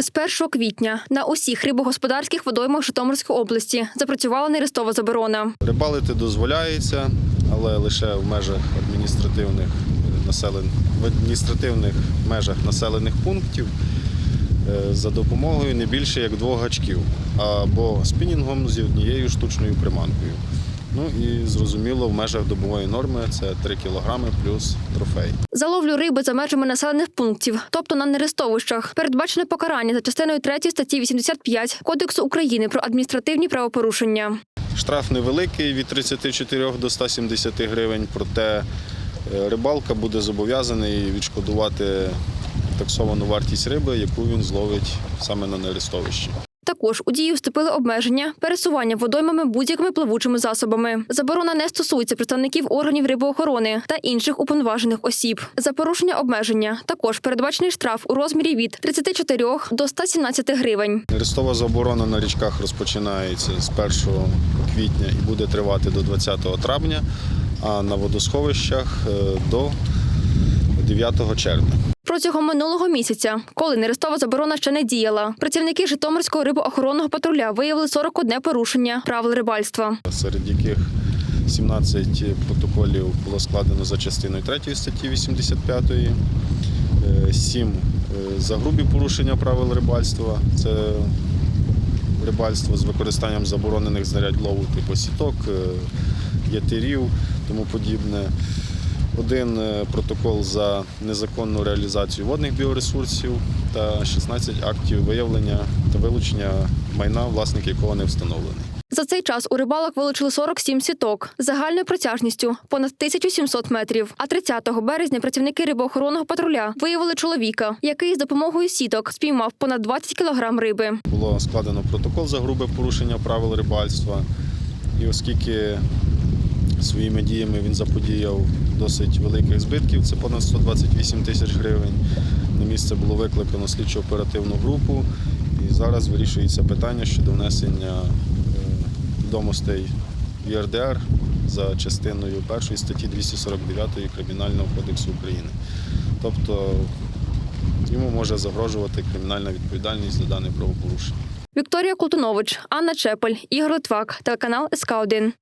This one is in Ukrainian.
З 1 квітня на усіх рибогосподарських водоймах Житомирської області запрацювала нерестова заборона. Рибалити дозволяється, але лише в межах адміністративних населен... в адміністративних межах населених пунктів е, за допомогою не більше як двох гачків або спінінгом з однією штучною приманкою. Ну і зрозуміло, в межах добової норми це 3 кг плюс трофей. За ловлю риби за межами населених пунктів, тобто на нерестовищах, передбачене покарання за частиною 3 статті 85 Кодексу України про адміністративні правопорушення. Штраф невеликий від 34 до 170 гривень, проте е, рибалка буде зобов'язаний відшкодувати таксовану вартість риби, яку він зловить саме на нерестовищі. Також у дію вступили обмеження пересування водоймами будь-якими плавучими засобами. Заборона не стосується представників органів рибоохорони та інших уповноважених осіб. За порушення обмеження також передбачений штраф у розмірі від 34 до 117 гривень. Нерестова заборона на річках розпочинається з 1 квітня і буде тривати до 20 травня, а на водосховищах е, до 9 червня. Протягом минулого місяця, коли нерестова заборона ще не діяла, працівники Житомирського рибоохоронного патруля виявили 41 порушення правил рибальства. серед яких 17 протоколів було складено за частиною 3 статті 85, 7 за грубі порушення правил рибальства. Це рибальство з використанням заборонених знарядь лову, типу сіток, е, ятирів, тому подібне. Один е, протокол за незаконну реалізацію водних біоресурсів та 16 актів виявлення та вилучення майна, власник якого не встановлений. За цей час у рибалок вилучили 47 сіток загальною протяжністю понад 1700 метрів. А 30 березня працівники рибоохоронного патруля виявили чоловіка, який з допомогою сіток спіймав понад 20 кілограм риби. Було складено протокол за грубе порушення правил рибальства. І оскільки своїми діями він заподіяв досить великих збитків, це понад 128 тисяч гривень. На місце було викликано слідчо оперативну групу. І зараз вирішується питання щодо внесення е, відомостей ЄРДР за частиною першої статті 249 Кримінального кодексу України. Тобто йому може загрожувати кримінальна відповідальність за дане правопорушення. Вікторія Колтунович, Анна Чепель, Ігор Литвак, телеканал СК 1